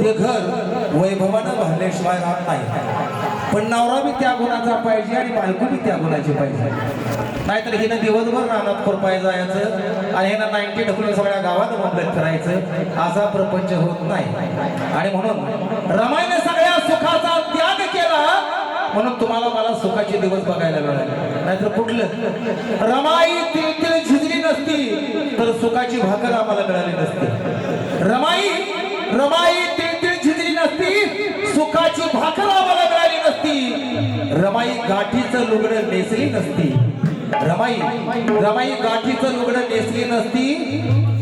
ते घर वैभवानं भरल्याशिवाय राहत नाही. पण नवरा बी त्या गुणाचा पाहिजे आणि बायको बी त्या गुणाची पाहिजे. नाहीतर हिनं दिवसभर रानात पाहिजे जायचं आणि हिनं नाईन्टी ढकलून सगळ्या गावात मदत करायचं. असा प्रपंच होत नाही. आणि म्हणून रमायने सगळ्या सुखाचा त्याग केला म्हणून तुम्हाला मला सुखाचे दिवस बघायला मिळाले. नाहीतर कुठलं? रमाई तिळ तिळ झिजली नसती तर सुखाची भाकर आम्हाला मिळाली नसती. नेसली नसती. रमाई रमाई गाठीचं लुगडं नेसली नसती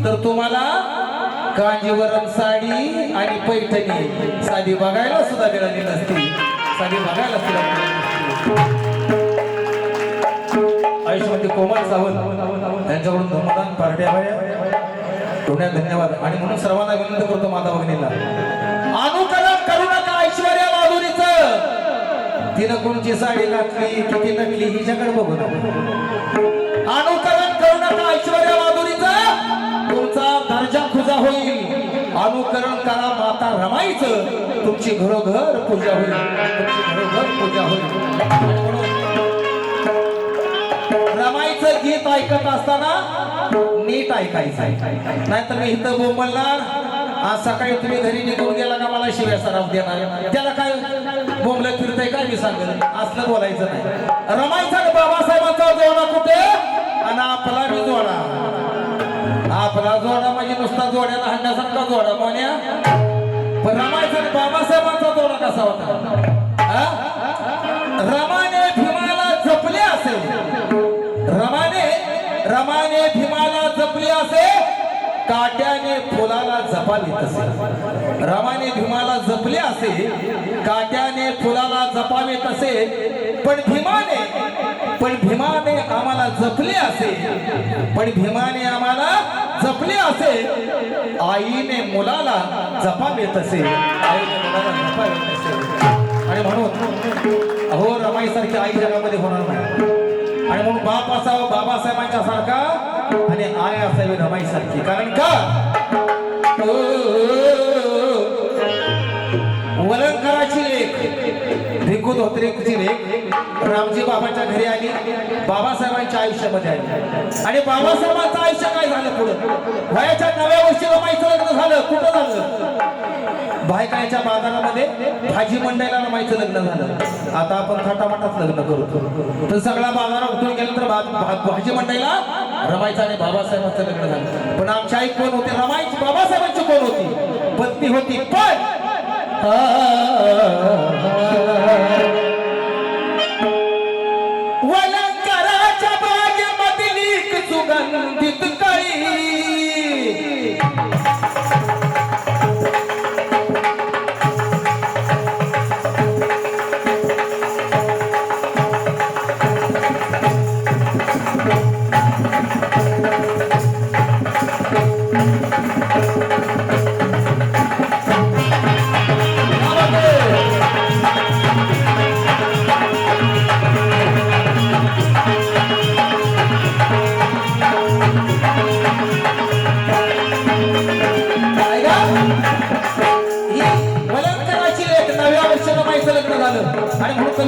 तर तुम्हाला कांजीवरम साडी आणि पैठणी साडी बघायला सुद्धा मिळाली नसती. साडी बघायला सुद्धा आयुष्यमध्ये कोमल सावंत यांच्याकडून धमदान पार्ट्या पुण्यात धन्यवाद. आणि म्हणून सर्वांना विनंती करतो माता भगिनीला तिनं कोणची साडी घातली किती नटली हिच्याकडे बघू अनुकरण करू नका ऐश्वर्या माधुरीचा. तुमचा दर्जा खुजा होईल. अनुकरण करा माता रमाईचं. तुमची घरोघर पूजा होईल. तुमची घरोघर पूजा होईल. रमाईचं गीत ऐकत असताना नीट ऐकायचं. नाहीतर मी इथं बोंबलणार. आज सकाळी तुम्ही घरी निघून गेला का मला शिव्या सराव देणार? त्याला काय बोंबलं फिरतय काय मी सांगेल? असलं बोलायचं नाही. रमाईचा बाबासाहेबांचा जोडा कुठे? आणि आपला मी जोडा. आपला जोडा म्हणजे नुसता जोड्याला हाणण्यासारखा जोडा मोन्या पण रमायचं बाबासाहेबांचा जोडा कसा होता? काट्याने फुलाला जपाले तसे रमाने भीमाला जपले असे काट्याने फुलाला जपावे तसे पण भीमाने पण भीमाने आम्हाला जपले असे पण भीमाने आम्हाला जपले असे आईने मुलाला जपावे तसे आईने मुलाला जपावे तसे आणि म्हणून अहो रमाईसारखी आई जगामध्ये होणार नाही. आणि म्हणून बाप असावा आय असावी सारखी कारण का? वलंकराची लेख भिकू धोत्रेची लेख रामजी बाबाच्या घरी आली बाबासाहेबांच्या आयुष्यामध्ये आली. आणि बाबासाहेबांचं आयुष्य काय झालं पुढं? वयाच्या नव्या वर्षी रमाईचं लग्न झालं कुठं झालं? भायकायच्या बाजारामध्ये भाजी मंडईला रमायचं लग्न झालं. आता आपण थाटामाटात लग्न करतो तर सगळा बाजार उठून गेल्यानंतर भाजी मंडईला रमायचं आणि बाबासाहेबांचं लग्न झालं. पण आमच्या आई कोण होते? रमायची बाबासाहेबांची कोण होती? पत्नी होती. पण वलंकराच्या बागेमधली सुगंधित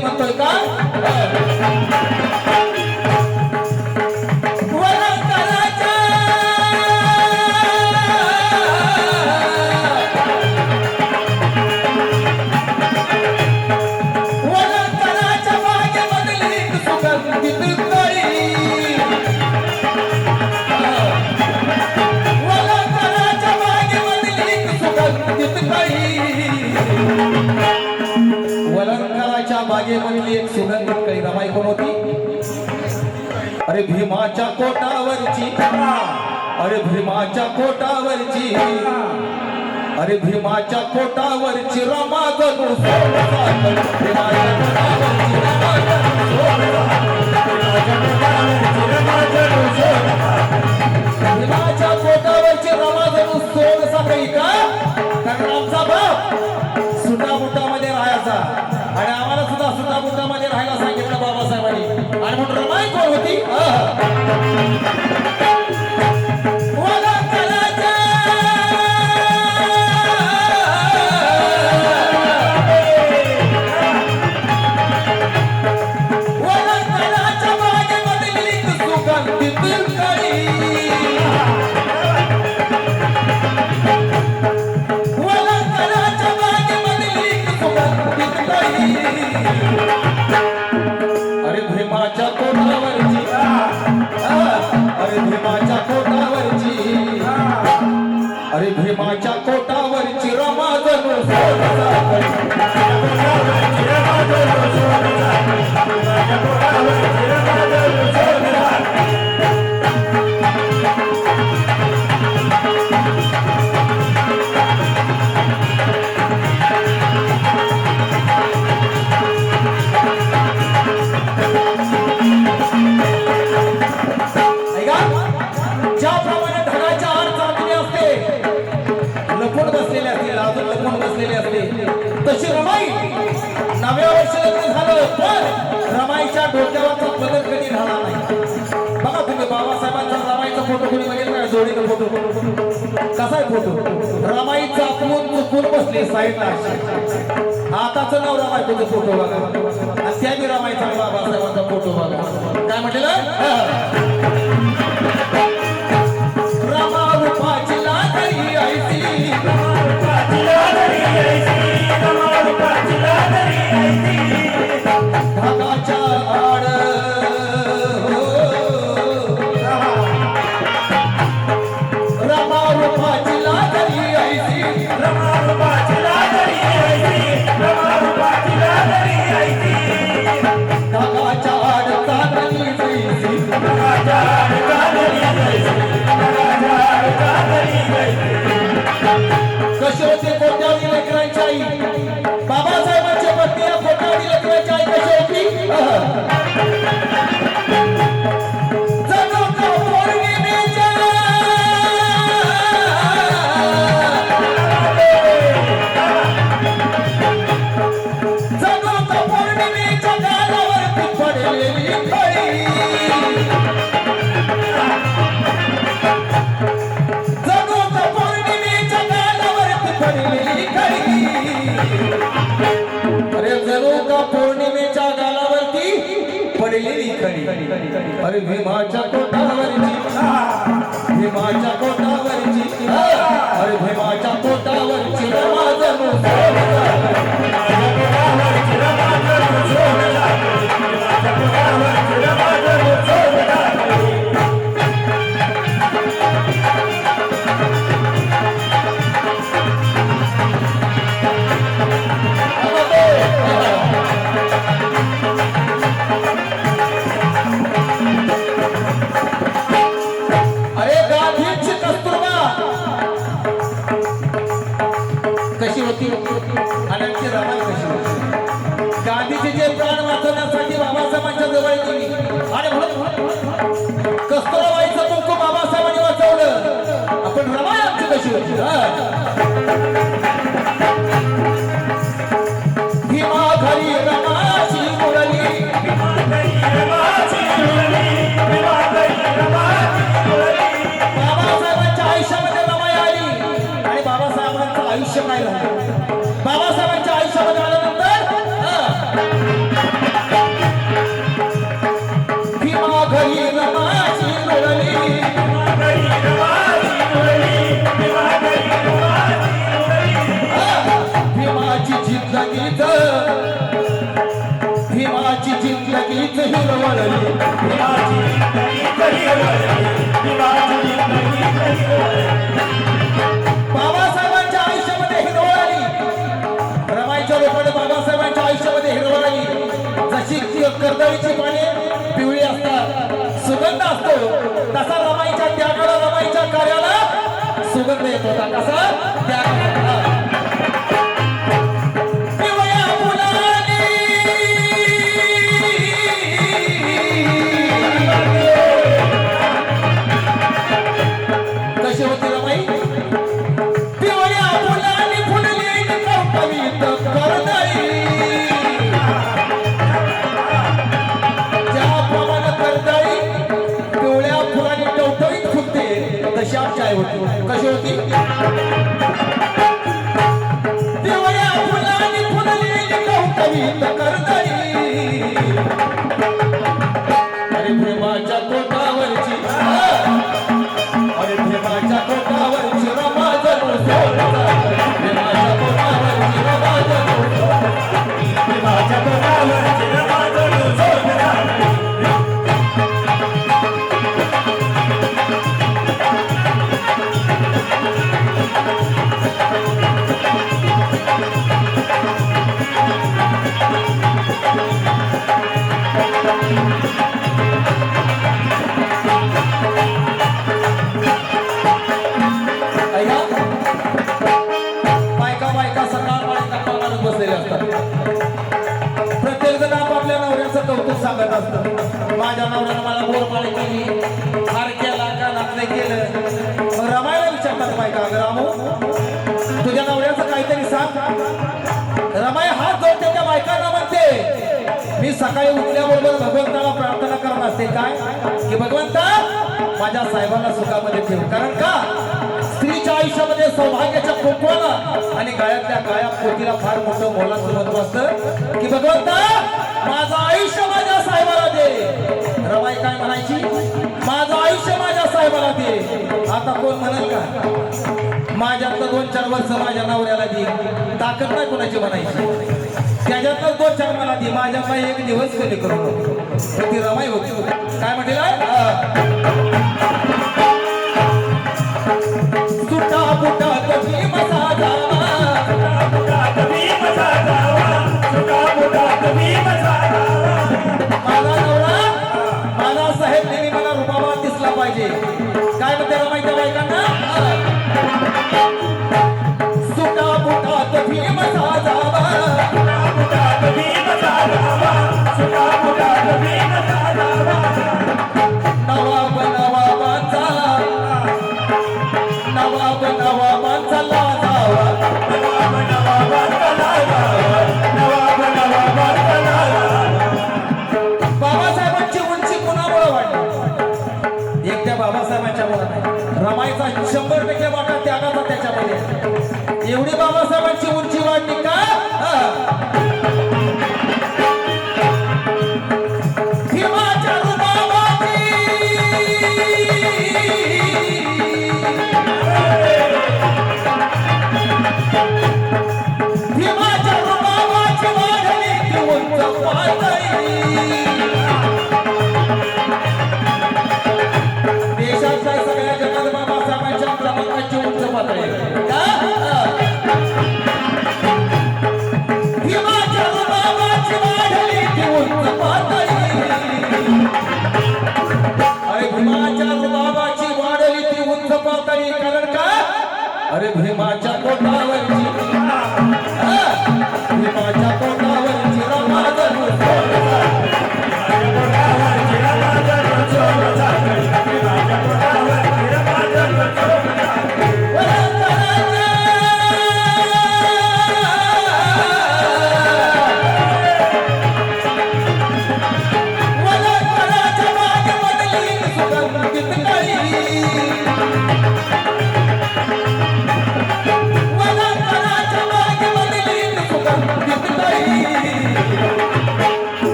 आणि म्हणतोय का? वलंकराच्या एक सुगंधित कळी रमाई कोण होती? अरे भीमाच्या कोटावरची. अरे भीमाच्या कोटावरची. अरे भीमाच्या कोटावरची रमा भीमाच्या कोटा कसा आहे फोटो? रमाई चाकून चुकून बसली साईडला. आताचं नाव रमाई तुझं फोटो बघा. आणि त्या बी रमाई चांगला बाबासाहेबांचा फोटो बघा. काय म्हटलेलं? अरे भीमाच्या कोटावरची भीमाच्या कोटा कवळीची पाने पिवळी असतात. सुगंध असतो. तसा रमाईच्या त्यागाला रमाईच्या कार्याला सुगंध येत होता. कसा? त्याग Thank you. माझ्या नवऱ्यानं मला गोरपाळी केली फार केला कानातले केलं रमायला विचारतात बाय का रामू तुझ्या नवऱ्याचं काहीतरी सांग रमाय हात जोडते त्या बायकांना म्हणते मी सकाळी उठल्याबरोबर भगवंताला प्रार्थना करत असते काय की भगवंता माझ्या साहेबांना सुखामध्ये ठेव. कारण का स्त्रीच्या आयुष्यामध्ये सौभाग्याच्या कुंकवाला आणि काळ्यातल्या काळ्या पोतीला फार मोठं मोलाचं महत्त्व असतं की भगवंता म्हणायची माझं आयुष्य माझ्या साहेबाला दे. आता कोण म्हणाल का? माझ्यातलं दोन चार वर्ष माझ्या नवऱ्याला दे. ताकद नाही कोणाची म्हणायची. त्याच्यातलं दोन चार मला दे. माझ्या पाय एक दिवस कमी करू नको. ती रमाई होती. काय म्हटलं सुटा बुटा कधी मसा जावा पाहिजे. काय म्हणते रमाई त्या बायकांना सुटा बुटा कधी मसा जावा नवाब एवढी बाबासाहेबांची उंची वाढली का? माझ्या पोटाला